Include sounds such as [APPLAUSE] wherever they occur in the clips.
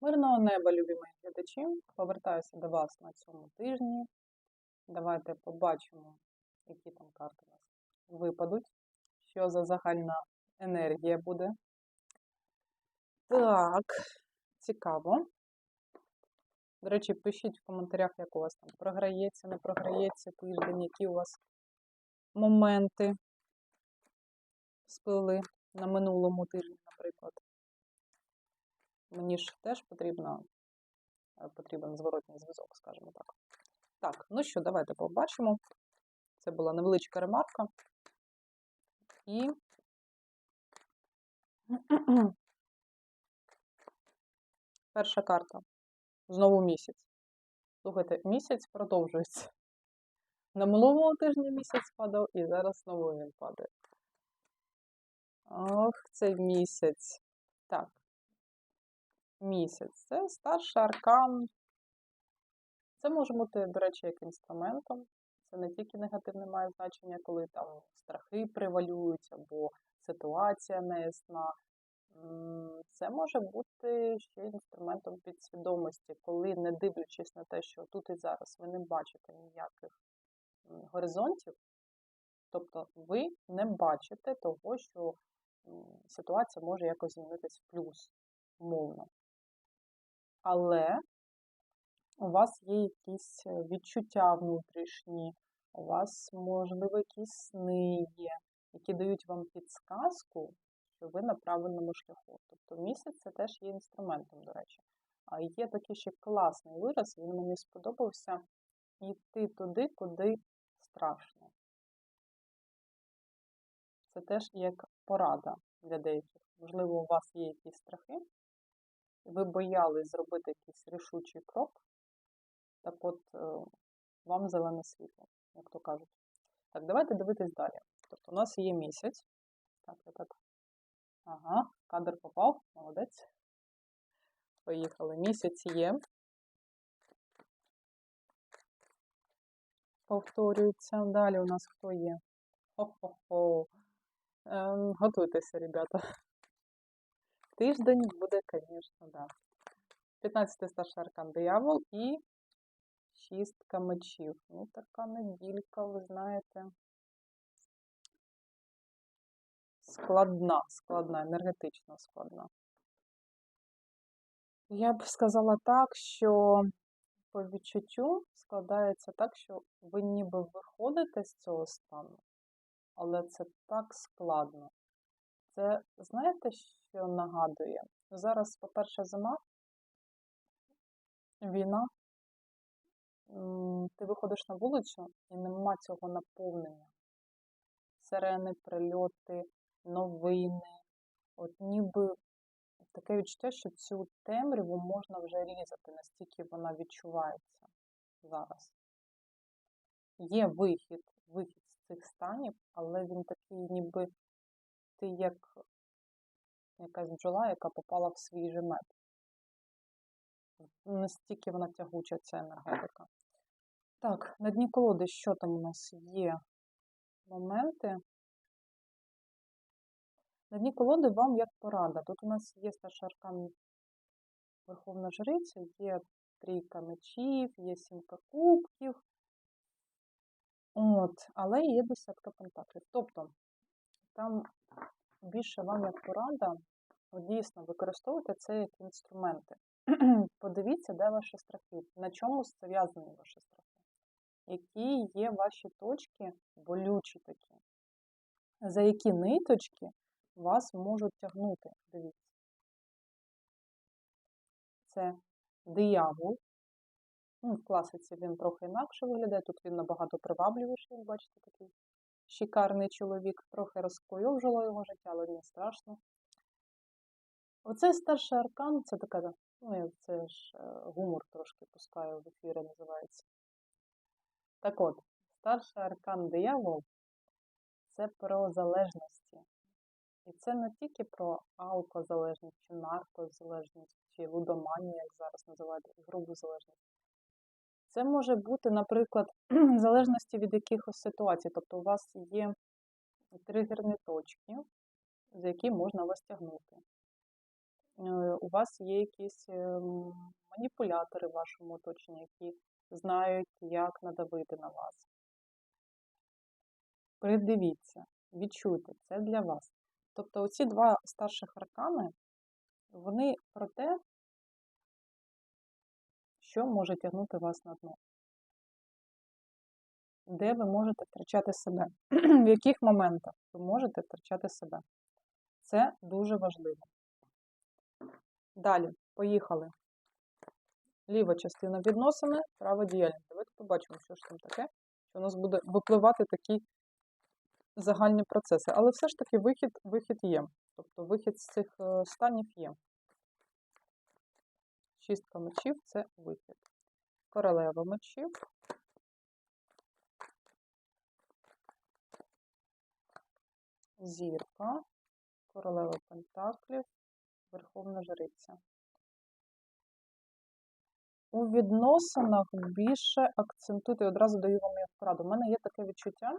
Мирного неба, любі мої глядачі. Повертаюся до вас на цьому тижні. Давайте побачимо, які там карти у нас випадуть, що за загальна енергія буде. Так, цікаво. До речі, пишіть в коментарях, як у вас там програється, не програється тиждень, які у вас моменти спливли на минулому тижні, наприклад. Мені ж теж потрібно, е, потрібен зворотній зв'язок, скажімо так. Так, ну що, давайте побачимо. Це була невеличка ремарка. І [CLEARS THROAT] перша карта. Знову місяць. Слухайте, місяць продовжується. На минулому тижні місяць падав, і зараз знову він падає. Ох, цей місяць. Так. Місяць. Це старший аркан. Це може бути, до речі, як інструментом. Це не тільки негативне має значення, коли там страхи превалюють або ситуація неясна. Це може бути ще інструментом підсвідомості, коли, не дивлячись на те, що тут і зараз ви не бачите ніяких горизонтів, тобто ви не бачите того, що ситуація може якось змінитись в плюс, умовно. Але у вас є якісь е, відчуття внутрішні, у вас, можливо, якісь сни є, які дають вам підсказку, що ви на правильному шляху. Тобто місяць це теж є інструментом, до речі. А є такий ще класний вираз, він мені сподобався йти туди, куди страшно. Це теж як порада для деяких. Можливо, у вас є якісь страхи, ви боялись зробити якийсь рішучий крок, так от е, вам зелене світло, як то кажуть. Так, давайте дивитись далі. Тобто у нас є місяць. Так, я так. Ага, кадр попав, молодець. Поїхали. Місяць є. Повторюється. Далі у нас хто є? Хо-хо-хо. Ем, готуйтеся, ребята. Тиждень буде, звісно, да. 15 старший аркан диявол і шістка мечів. Ну, така неділька, ви знаєте. Складна, складна, енергетично складна. Я б сказала так, що по відчуттю складається так, що ви ніби виходите з цього стану, але це так складно. Це знаєте, що нагадує? Зараз, по-перше, зима, війна. Ти виходиш на вулицю і нема цього наповнення. Сирени, прильоти, новини. От ніби таке відчуття, що цю темряву можна вже різати, настільки вона відчувається зараз. Є вихід, вихід з цих станів, але він такий, ніби ти як якась бджола, яка попала в свій же мед. Настільки вона тягуча, ця енергетика. Так, на дні колоди, що там у нас є моменти? На дні колоди вам як порада. Тут у нас є старший аркан Верховна Жриця, є трійка мечів, є сімка кубків. От, але є десятка пентаклів. Тобто, там більше вам як порада, дійсно використовуйте це як інструменти. [CLEARS THROAT] Подивіться, де ваші страхи, на чому зав'язані ваші страхи, які є ваші точки болючі такі, за які ниточки вас можуть тягнути. Дивіться. Це диявол. Ну, в класиці він трохи інакше виглядає. Тут він набагато привабливіший, бачите, такий шикарний чоловік. Трохи розкойовжило його життя, але не страшно. Оцей старший аркан це така, ну, я це ж е, гумор трошки пускаю в ефіри, називається. Так от, старший аркан диявол це про залежності. І це не тільки про алкозалежність, чи наркозалежність, чи лудоманію, як зараз називають, грубу залежність. Це може бути, наприклад, [CLEARS THROAT] в залежності від якихось ситуацій. Тобто у вас є тригерні точки, за які можна вас тягнути. у вас є якісь ем, маніпулятори в вашому оточенні, які знають, як надавити на вас. Придивіться, відчуйте, це для вас. Тобто оці два старших аркани, вони про те, що може тягнути вас на дно. Де ви можете втрачати себе? [CLEARS THROAT] В яких моментах ви можете втрачати себе? Це дуже важливо. Далі, поїхали. Ліва частина відносини, права діяльність. Давайте побачимо, що ж там таке, що у нас буде випливати такі загальні процеси. Але все ж таки вихід, вихід є. Тобто вихід з цих е, станів є. Шістка мечів це вихід. Королева мечів. Зірка, королева пентаклів, верховна жриця. У відносинах більше акцентуйте, одразу даю вам як пораду. У мене є таке відчуття,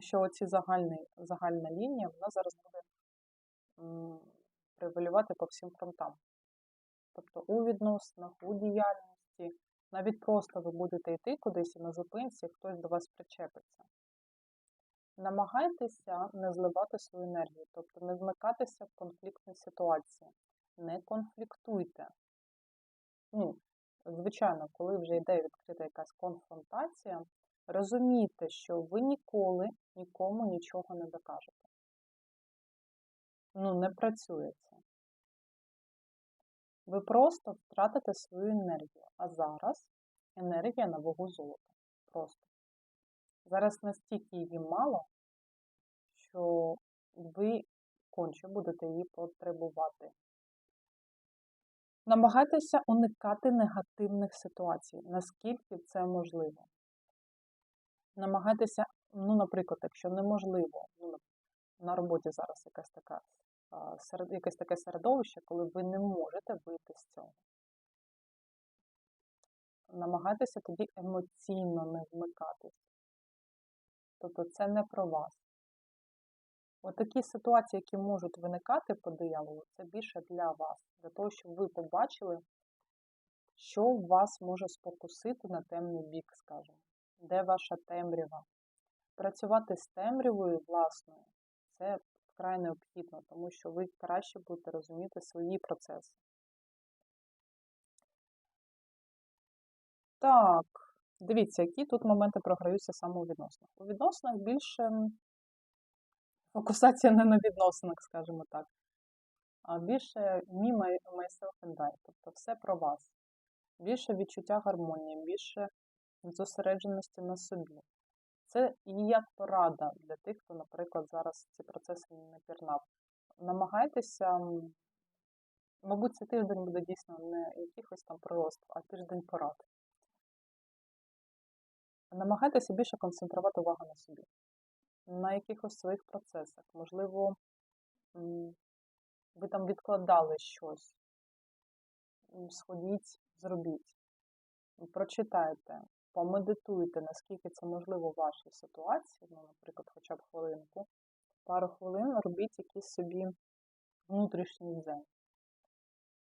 що оці загальні, загальна лінія, вона зараз буде превалювати по всім фронтам. Тобто у відносинах, у діяльності, навіть просто ви будете йти кудись і на зупинці, хтось до вас причепиться. Намагайтеся не зливати свою енергію, тобто не вмикатися в конфліктні ситуації. Не конфліктуйте. Ну, Звичайно, коли вже йде відкрита якась конфронтація, розумійте, що ви ніколи нікому нічого не докажете. Ну, не працює. Ви просто втратите свою енергію. А зараз енергія на вагу золота. Просто. Зараз настільки її мало, що ви конче будете її потребувати. Намагайтеся уникати негативних ситуацій, наскільки це можливо. Намагайтеся, ну, наприклад, якщо неможливо, ну, на роботі зараз якась така, серед, якесь таке середовище, коли ви не можете вийти з цього. Намагайтеся тоді емоційно не вмикатись. Тобто це не про вас. Отакі ситуації, які можуть виникати по дияволу, це більше для вас, для того, щоб ви побачили, що вас може спокусити на темний бік, скажімо, де ваша темрява. Працювати з темрявою власною це вкрай необхідно, тому що ви краще будете розуміти свої процеси. Так, дивіться, які тут моменти програються саме у відносинах. У відносинах більше фокусація [LAUGHS] не на відносинах, скажімо так, а більше me, myself and I, тобто все про вас. Більше відчуття гармонії, більше зосередженості на собі. Це і як порада для тих, хто, наприклад, зараз ці процеси не пірнав. Намагайтеся, мабуть, цей тиждень буде дійсно не якихось там пророст, а тиждень порад. Намагайтеся більше концентрувати увагу на собі на якихось своїх процесах. Можливо, ви там відкладали щось. Сходіть, зробіть. Прочитайте, помедитуйте, наскільки це можливо в вашій ситуації, ну, наприклад, хоча б хвилинку, пару хвилин робіть якийсь собі внутрішній дзен.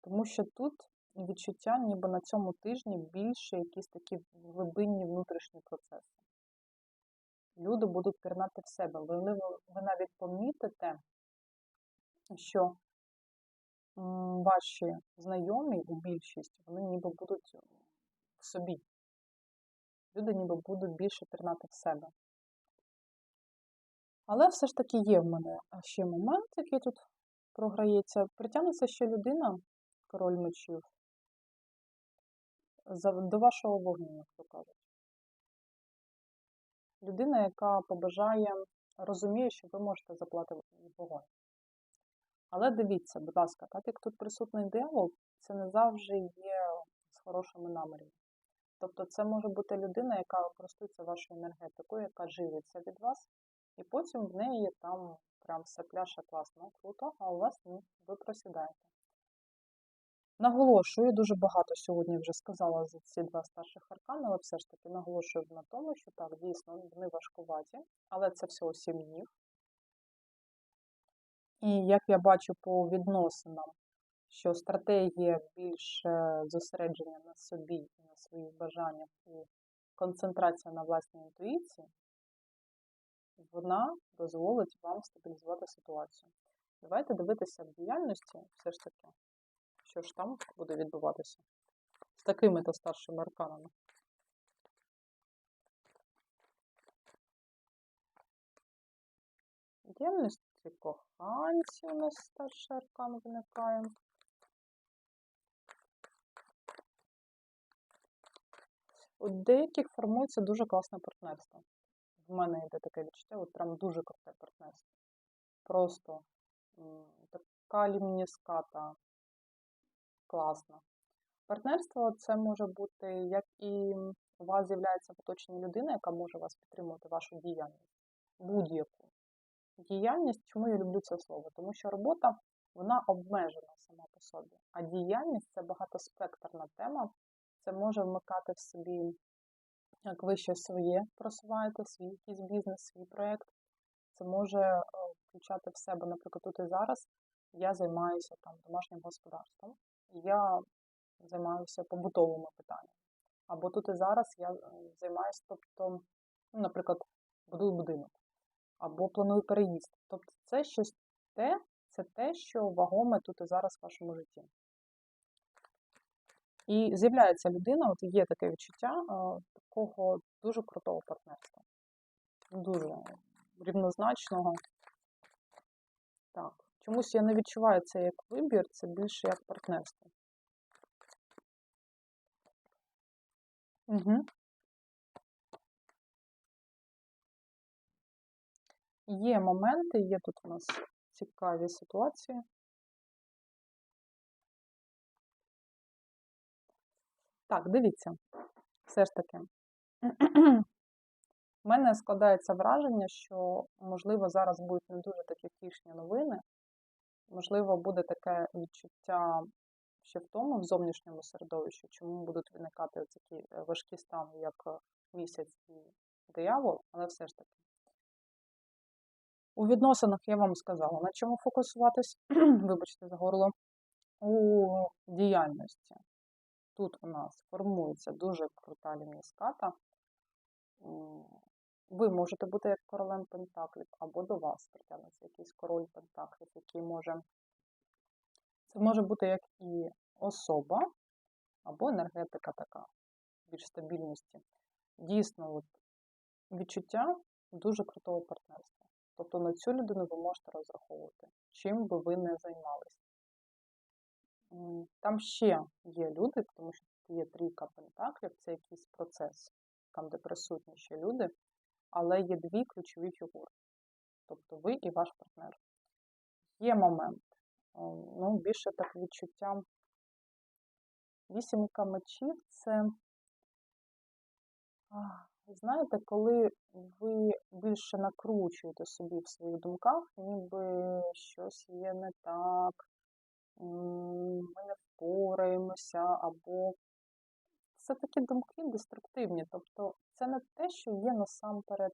Тому що тут відчуття, ніби на цьому тижні більше якісь такі глибинні внутрішні процеси люди будуть пірнати в себе. Ви, ви навіть помітите, що ваші знайомі у більшість, вони ніби будуть в собі. Люди ніби будуть більше пірнати в себе. Але все ж таки є в мене ще момент, який тут програється. Притягнеться ще людина, король мечів, до вашого вогню, як то кажуть людина, яка побажає, розуміє, що ви можете заплатити вогонь. Але дивіться, будь ласка, так як тут присутний диявол, це не завжди є з хорошими намірами. Тобто це може бути людина, яка користується вашою енергетикою, яка живиться від вас, і потім в неї там прям все пляше класно, круто, а у вас ні, ви просідаєте. Наголошую, дуже багато сьогодні вже сказала за ці два старших аркани, але все ж таки наголошую на тому, що так, дійсно, вони важкуваті, але це всього сім днів. І як я бачу по відносинам, що стратегія більш зосередження на собі і на своїх бажаннях і концентрація на власній інтуїції, вона дозволить вам стабілізувати ситуацію. Давайте дивитися в діяльності все ж таки, що ж там буде відбуватися з такими то старшими арканами. Діяльності коханці у нас старший аркан виникає. У деяких формується дуже класне партнерство. В мене йде таке відчуття, от прям дуже круте партнерство. Просто така лімніската класна. Партнерство це може бути як і у вас з'являється в оточенні людина, яка може вас підтримувати вашу діяльність, будь-яку діяльність. Чому я люблю це слово? Тому що робота вона обмежена сама по собі, а діяльність це багатоспектрна тема. Це може вмикати в собі, як ви щось своє просуваєте, свій якийсь бізнес, свій проєкт. Це може е, включати в себе, наприклад, тут і зараз я займаюся там домашнім господарством, я займаюся побутовими питаннями. Або тут і зараз я е, займаюся, тобто, ну, наприклад, будую будинок, або планую переїзд. Тобто це щось те, це те, що вагоме тут і зараз в вашому житті. І з'являється людина, от є таке відчуття е, такого дуже крутого партнерства. Дуже рівнозначного. Так, чомусь я не відчуваю це як вибір, це більше як партнерство. Угу. Є моменти, є тут у нас цікаві ситуації. Так, дивіться, все ж таки. У мене складається враження, що, можливо, зараз будуть не дуже такі втішні новини. Можливо, буде таке відчуття ще в тому, в зовнішньому середовищі, чому будуть виникати такі е, важкі стани, як е, місяць і диявол, але все ж таки. У відносинах я вам сказала, на чому фокусуватись, [CLEARS THROAT] вибачте за горло, у діяльності. Тут у нас формується дуже крута лімніската. Ви можете бути як королем Пентаклів, або до вас притягнеться якийсь король Пентаклів, який може. Це може бути як і особа, або енергетика така, більш стабільності. Дійсно, от, відчуття дуже крутого партнерства. Тобто на цю людину ви можете розраховувати, чим би ви не займалися. Там ще є люди, тому що тут є трійка пентаклів, це якийсь процес, там, де присутні ще люди, але є дві ключові фігури. Тобто ви і ваш партнер. Є момент, ну, більше так відчуття. Вісімка мечів це, знаєте, коли ви більше накручуєте собі в своїх думках, ніби щось є не так, ми не впораємося, або це такі думки деструктивні. Тобто це не те, що є насамперед,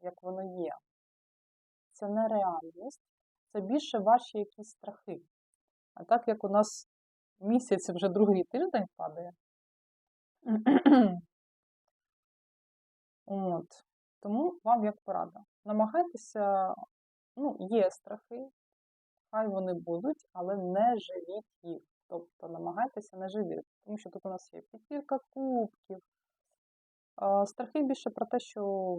як воно є. Це не реальність, це більше ваші якісь страхи. А так як у нас місяць вже другий тиждень падає, [CLEARS THROAT] От. Тому вам як порада. Намагайтеся, ну, є страхи, хай вони будуть, але не живіть їх. Тобто намагайтеся не живіти, тому що тут у нас є п'ятірка кубків. Страхи більше про те, що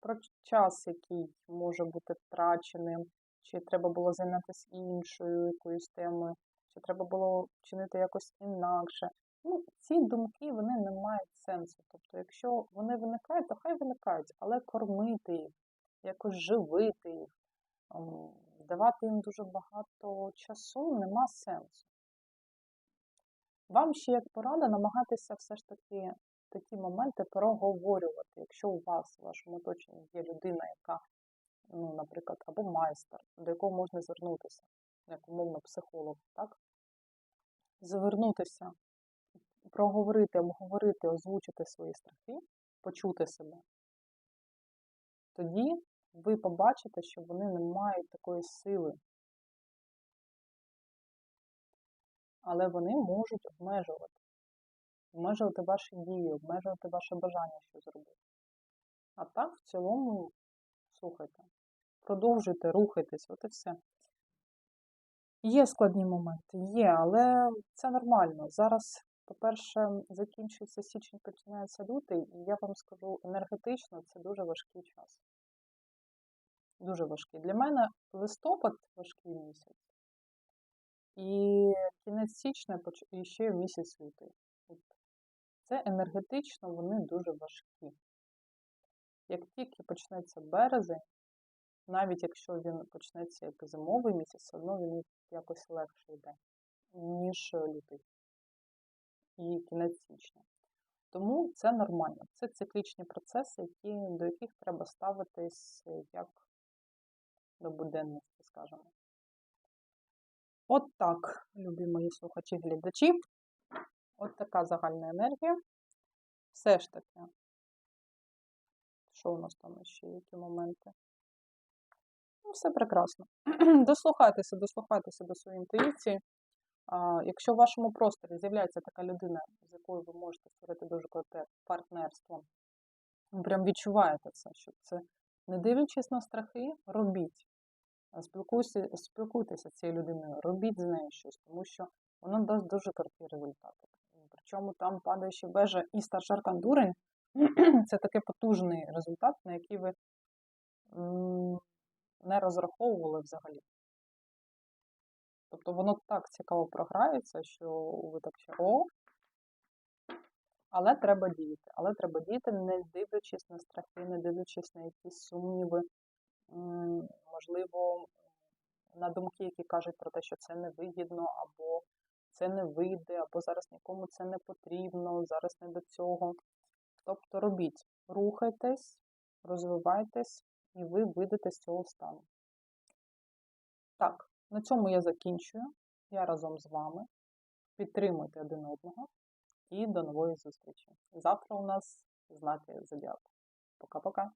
про час, який може бути втраченим, чи треба було зайнятися іншою якоюсь темою, чи треба було вчинити якось інакше. Ну, Ці думки вони не мають сенсу. Тобто, якщо вони виникають, то хай виникають, але кормити їх, якось живити їх, давати їм дуже багато часу нема сенсу. Вам ще як порада намагатися все ж таки такі моменти проговорювати. Якщо у вас в вашому оточенні є людина, яка, ну, наприклад, або майстер, до якого можна звернутися, як умовно психолог, так? Звернутися, проговорити, обговорити, озвучити свої страхи, почути себе. Тоді ви побачите, що вони не мають такої сили. Але вони можуть обмежувати. Обмежувати ваші дії, обмежувати ваше бажання щось зробити. А так, в цілому, слухайте, продовжуйте, рухайтесь, от і все. Є складні моменти, є, але це нормально. Зараз, по-перше, закінчується січень, починається лютий, і я вам скажу, енергетично це дуже важкий час. Дуже важкий. Для мене листопад важкий місяць. І кінець січня і ще місяць лютий. Це енергетично вони дуже важкі. Як тільки почнеться березень, навіть якщо він почнеться як зимовий місяць, все одно він якось легше йде, ніж е, лютий і кінець січня. Тому це нормально. Це циклічні процеси, які, до яких треба ставитись е, як до буденності, скажімо. От так, любі мої слухачі глядачі. От така загальна енергія. Все ж таки, що у нас там ще, які моменти? Ну, все прекрасно. [CLEARS THROAT] дослухайтеся, дослухайтеся до своєї інтуїції. А, якщо в вашому просторі з'являється така людина, з якою ви можете створити дуже круте партнерство, ви прям відчуваєте це, що це, не дивлячись на страхи, робіть. Спілкуйся, спілкуйтеся з цією людиною, робіть з нею щось, тому що воно дасть дуже круті результати. Причому там падаюча вежа і старший аркан дурень [CLEARS THROAT] це такий потужний результат, на який ви не розраховували взагалі. Тобто воно так цікаво програється, що ви так ще о. Але треба діяти. Але треба діяти, не дивлячись на страхи, не дивлячись на якісь сумніви, можливо, на думки, які кажуть про те, що це невигідно, або це не вийде, або зараз нікому це не потрібно, зараз не до цього. Тобто робіть, рухайтесь, розвивайтесь, і ви вийдете з цього стану. Так, на цьому я закінчую. Я разом з вами. Підтримуйте один одного і до нової зустрічі. Завтра у нас знаки зодіаку. Пока-пока.